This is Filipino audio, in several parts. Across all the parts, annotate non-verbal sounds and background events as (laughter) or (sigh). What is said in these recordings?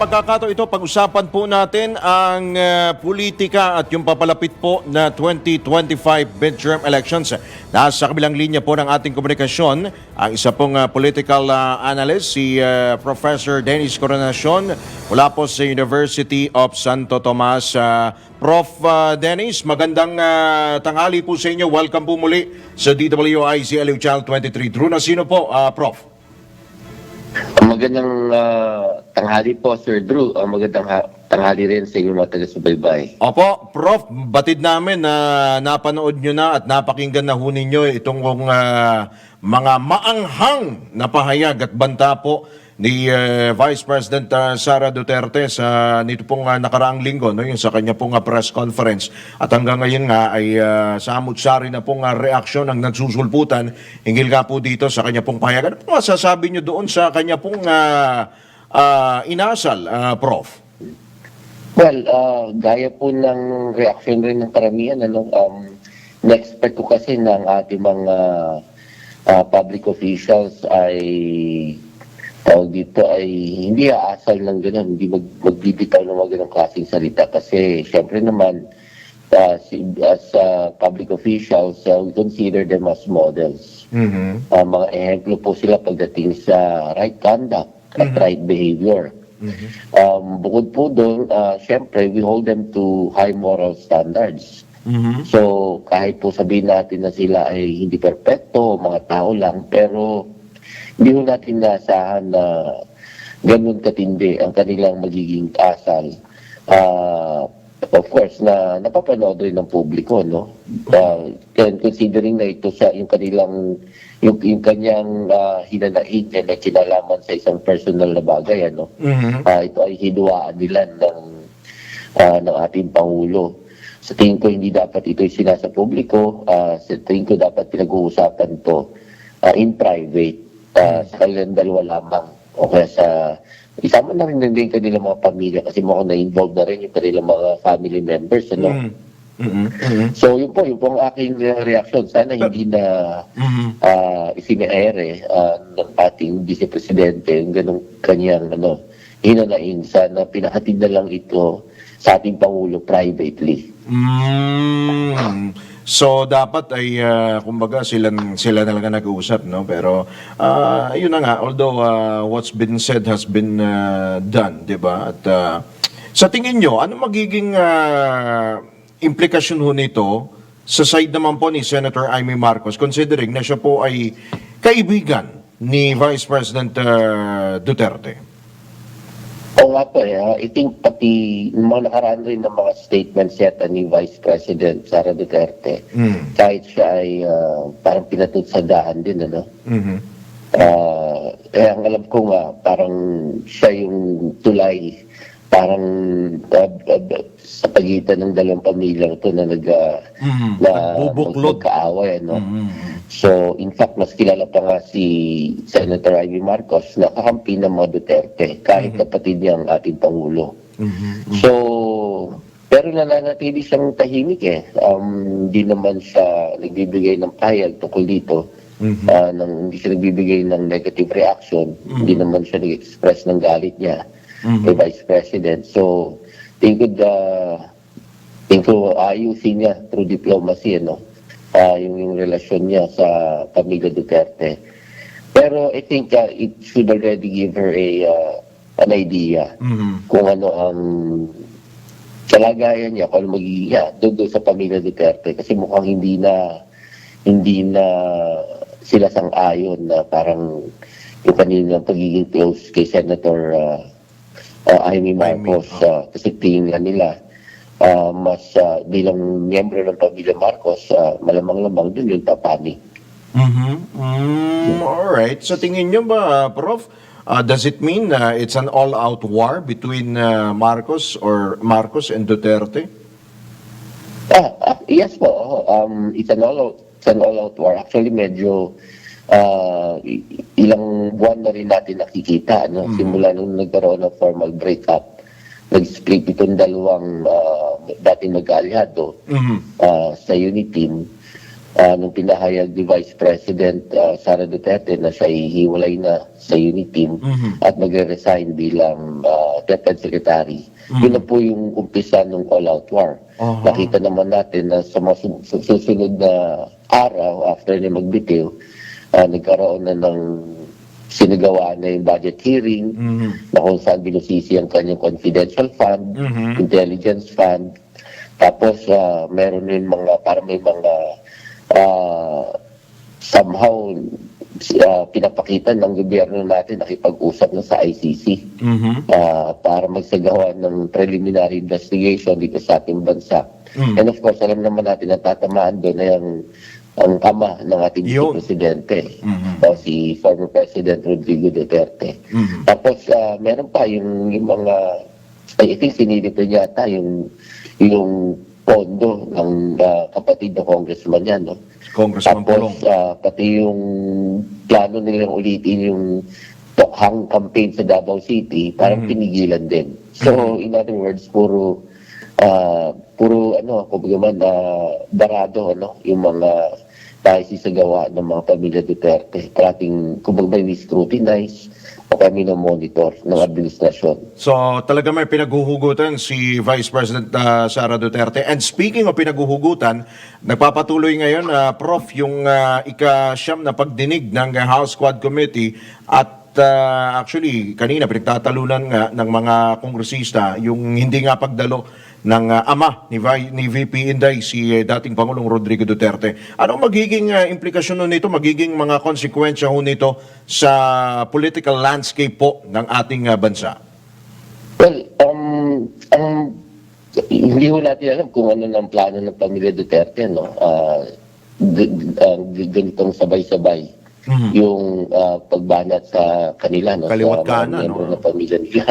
pagkakato ito, pag-usapan po natin ang ah, politika at yung papalapit po na 2025 midterm elections. Nasa kabilang linya po ng ating komunikasyon, ang isa pong ah, political ah, analyst, si ah, Professor Dennis Coronacion, mula po sa University of Santo Tomas. Ah, Prof. ah, Dennis, magandang ah, tanghali po sa inyo. Welcome po muli sa DWIC LU Channel 23. Drew Nasino po, ah, Prof. Magandang ah, tanghali po, Sir Drew. Ah, magandang ha- tanghali rin sa inyong mga taga-subaybay. Opo, Prof, batid namin na napanood nyo na at napakinggan na ho ninyo itong ah, mga maanghang na pahayag at banta po ni eh, Vice President ah, Sara Duterte sa nito pong ah, nakaraang linggo, no, yung sa kanya pong ah, press conference. At hanggang ngayon nga ay uh, samut-sari na pong ah, reaksyon ang nagsusulputan hinggil nga po dito sa kanya pong pahayag. Ano po masasabi nyo doon sa kanya pong ah, ah, inasal, ah, Prof? Well, ah, gaya po ng reaction rin ng karamihan, ano, um, na-expect ko kasi ng ating mga ah, public officials ay tawag dito ay hindi aasal ng gano'n, hindi mag, magbibitaw ng mga ganong klaseng salita kasi syempre naman si, as ah, public officials, ah, we consider them as models. Mhm. Ah, mga ehemplo po sila pagdating sa right conduct at right behavior. Um, bukod po doon, ah, syempre, we hold them to high moral standards. Mhm. So, kahit po sabihin natin na sila ay hindi perpekto, mga tao lang, pero hindi ho natin naasahan na ganun katindi ang kanilang magiging asal. Ah, of course, na napapanood rin ng publiko, no? Uh, considering na ito sa yung kanilang yung, yung kanyang uh, hinanaig na kinalaman sa isang personal na bagay, ano? Mhm. Ah, ito ay hinuwaan nila ng, ah, ng ating Pangulo. Sa tingin ko, hindi dapat ito sinasa publiko. Ah, sa tingin ko, dapat pinag-uusapan to ah, in private ah, sa kanilang dalawa lamang. O kaya sa, isama na rin din kanilang mga pamilya kasi mukhang na-involve na rin yung kanilang mga family members. Ano? Mhm. Mhm. So, yun po, yun po ang aking uh, reaction. Sana hindi na Mhm. uh, isinaere ah, ng ating Vice Presidente yung ganong kanyang ano, hinanaing. Sana pinahatid na lang ito sa ating Pangulo privately. Mm. So dapat ay ah, kumbaga sila sila na ang nag-uusap no pero ah, yun na nga although ah, what's been said has been ah, done 'di ba at ah, sa tingin nyo ano magiging ah, implikasyon ho nito sa side naman po ni Senator Amy Marcos considering na siya po ay kaibigan ni Vice President ah, Duterte. Oo nga po, eh, I think pati mga nakaraan rin ng mga statements yata ni Vice President Sara Duterte, Mm. kahit siya ay ah, parang pinatutsadahan din, ano? Mhm. Ah, eh, ang alam ko nga, parang siya yung tulay, parang ah, ah, sa pagitan ng dalawang pamilya ito na nag ah, Mhm. na magkaaway, ano? Mhm. So, in fact, mas kilala pa nga si Senator Amy Marcos na kakampi ng mga Duterte, kahit kapatid niya ang ating Pangulo. Mhm. So, pero nananatili siyang tahimik eh. Um, hindi naman siya nagbibigay ng payag tungkol dito. Mhm. Ah, nang, hindi siya nagbibigay ng negative reaction. Hindi naman siya nag-express ng galit niya Mhm. kay Vice President. So, think ko, uh, think ko ayusin niya through diplomacy, ano? Ah, yung, yung relasyon niya sa pamilya Duterte. Pero I think uh, it should already give her a uh, an idea Mhm. kung ano ang kalagayan niya, kung ano magiging niya doon, doon sa pamilya Duterte. Kasi mukhang hindi na hindi na sila sang-ayon na parang yung kanilang pagiging close kay Senator uh, uh, Amy Marcos. Amy, uh, kasi tingin nila uh, mas uh, bilang miyembro ng pamilya Marcos, uh, malamang-lamang doon yung papani. Mhm. Mm, all right. So tingin nyo ba, Prof, uh, does it mean na it's an all-out war between uh, Marcos or Marcos and Duterte? Ah, ah, yes po. Um, it's an all-out, it's an all-out war. Actually, medyo i- ilang buwan na rin natin nakikita. No? Simula nung nagkaroon ng formal breakup, nag-split itong dalawang uh, dating mag-aliado Mhm. ah, sa unit team. ah, nung pinahayag ni Vice President ah, Sara Duterte na siya hihiwalay na sa unit team at magre-resign bilang ah, Defense Secretary. Yun na po yung umpisa ng all-out war. Aha. Nakita naman natin na sa mga su- su- susunod na araw after niya magbitiw, ah, nagkaroon na ng sinagawa na yung budget hearing Mhm. na kung saan binusisi ang kanyang confidential fund, Mhm. intelligence fund. Tapos ah, meron din mga, para may mga ah, somehow ah, pinapakita ng gobyerno natin nakipag-usap na sa ICC Mhm. ah, para magsagawa ng preliminary investigation dito sa ating bansa. Mm. And of course, alam naman natin na tatamaan doon na yung ang ama ng ating Yun. presidente, Mhm. o si former President Rodrigo Duterte. Mhm. Tapos ah, meron pa yung, yung mga, I think sinilito niya yata yung, yung pondo ng ah, kapatid na congressman niya, no? Congressman Pulong. Tapos ah, pati yung plano nilang ulitin yung Tokhang campaign sa Davao City, parang pinigilan din. So, in other words, puro ah, puro ano, kumbaga man ah, barado ano, yung mga tayo sisagawa ng mga pamilya Duterte. Parating, kumbaga may scrutinize o kami na monitor ng administrasyon. So talaga may pinaghuhugutan si Vice President uh, Sara Duterte. And speaking of pinaghuhugutan, nagpapatuloy ngayon, uh, Prof, yung uh, ika-siyam na pagdinig ng House Quad Committee at uh, actually kanina pinagtatalunan nga ng mga kongresista yung hindi nga pagdalo ng uh, ama ni, Vi- ni VP Inday, si uh, dating Pangulong Rodrigo Duterte. Anong magiging uh, implikasyon nun nito, magiging mga konsekwensya ho nito sa political landscape po ng ating uh, bansa? Well, um, ang hindi ko natin alam kung ano ng plano ng pamilya Duterte, no? G- ganitong sabay-sabay yung ah, pagbanat sa kanila, no? Kaliwat sa kanan, no? ng pamilya nila.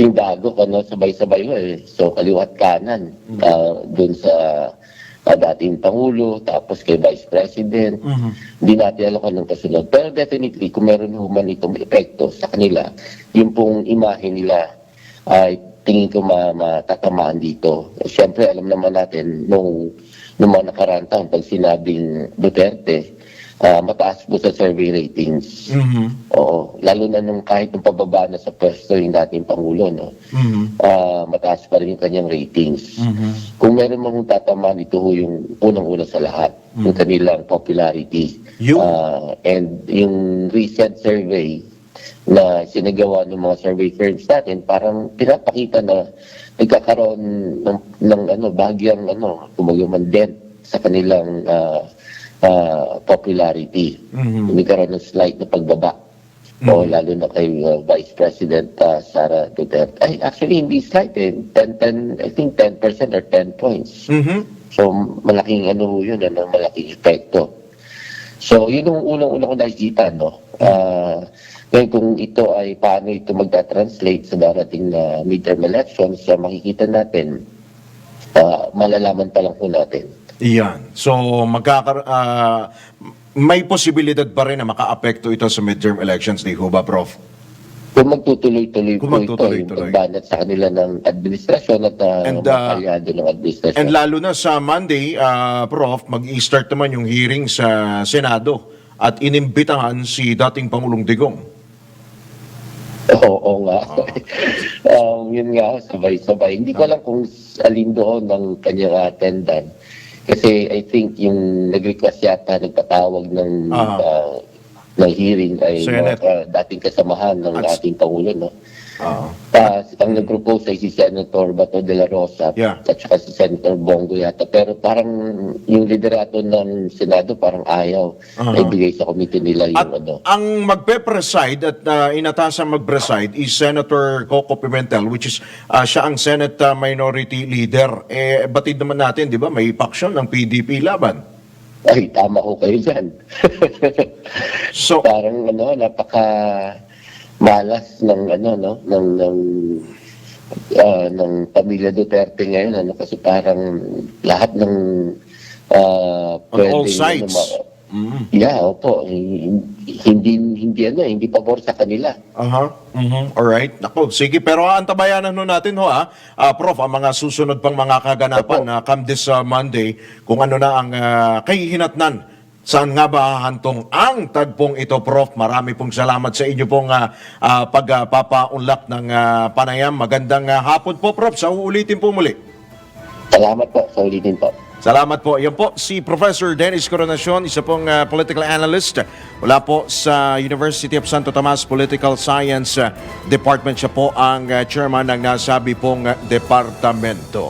yung bago, ano, sabay-sabay mo eh. So, kaliwat kanan ah, dun sa ah, dating Pangulo, tapos kay Vice President. Hindi natin alam kung anong kasunod. Pero definitely, kung meron human itong epekto sa kanila, yung pong imahe nila ay tingin ko ma matatamaan dito. Siyempre, alam naman natin nung, nung mga nakaraan taon, pag sinabing Duterte, ah, mataas po sa survey ratings. Mhm. Oo. Lalo na nung kahit nung pababa na sa pwesto yung dating Pangulo, no? Mhm. Ah, mataas pa rin yung kanyang ratings. Kung meron mang tatamaan, ito ho yung unang-una sa lahat, yung kanilang popularity. Yun. Ah, and yung recent survey na sinagawa ng mga survey firms natin, parang pinapakita na nagkakaroon ng, ng ano, bagyang ano, kumagaman dent sa kanilang ah, ah, popularity. Mhm. Nagkaroon ng slight na pagbaba. O lalo na kay uh, Vice President uh, Sara Duterte. Ay, actually, hindi slight eh. 10, 10, I think 10% or 10 points. Mhm. So, malaking ano yun, ano, malaking epekto. So, yun yung unang-unang ko nakikita, no? Ah, ngayon, kung ito ay paano ito magta-translate sa darating na midterm elections, so makikita natin, ah, malalaman pa lang po natin. Iyan. So, magkakar ah, may posibilidad pa rin na makaapekto ito sa midterm elections, di ho ba, Prof? Kung magtutuloy-tuloy Kung po ito, yung pagbanat sa kanila ng administrasyon at uh, And, mga uh, kalyado ng administrasyon. And lalo na sa Monday, ah, Prof, mag-i-start naman yung hearing sa Senado at inimbitahan si dating Pangulong Digong. Oo nga. (laughs) um, yun nga, sabay-sabay. Hindi ko alam kung alin doon ng kanyang attendant. Kasi I think yung nag-request yata, nagpatawag ng, Ah. uh, ng hearing ay Senate. uh, dating kasamahan ng At- ating Pangulo. No? Ah. Tas, ang nag-propose ay si Senator Bato de la Rosa Yeah. at saka si Senator Bongo yata. Pero parang yung liderato ng Senado parang ayaw na ibigay sa committee nila yung At ano. ang magpe-preside at uh, inatasang mag-preside is Senator Coco Pimentel which is ah, siya ang Senate ah, Minority Leader. Eh, batid naman natin, di ba, may faction ng PDP laban. Ay, tama ko kayo dyan. (laughs) So, parang ano, napaka malas ng ano no ng ng ah, ng pamilya Duterte ngayon ano kasi parang lahat ng ah, On all pwedeng, sides. ano, ma- Yeah, opo. Hindi hindi ano, hindi pabor sa kanila. Aha. Mhm. Alright. Nako, sige. Pero antabayanan ho natin ho ah, Ah, Prof, ang mga susunod pang mga kaganapan na come this ah, Monday, kung ano na ang uh, kahihinatnan. Saan nga ba hahantong ang tagpong ito, Prof? Marami pong salamat sa inyo pong ah, ah, pagpapaunlak ng ah, panayam. Magandang ah, hapon po, Prof. Sa uulitin po muli. Salamat po sa ulitin po. Salamat po. Yan po si Professor Dennis Coronacion, isa pong uh, political analyst. Wala po sa University of Santo Tomas Political Science uh, Department. Siya po ang uh, chairman ng nasabi pong uh, departamento.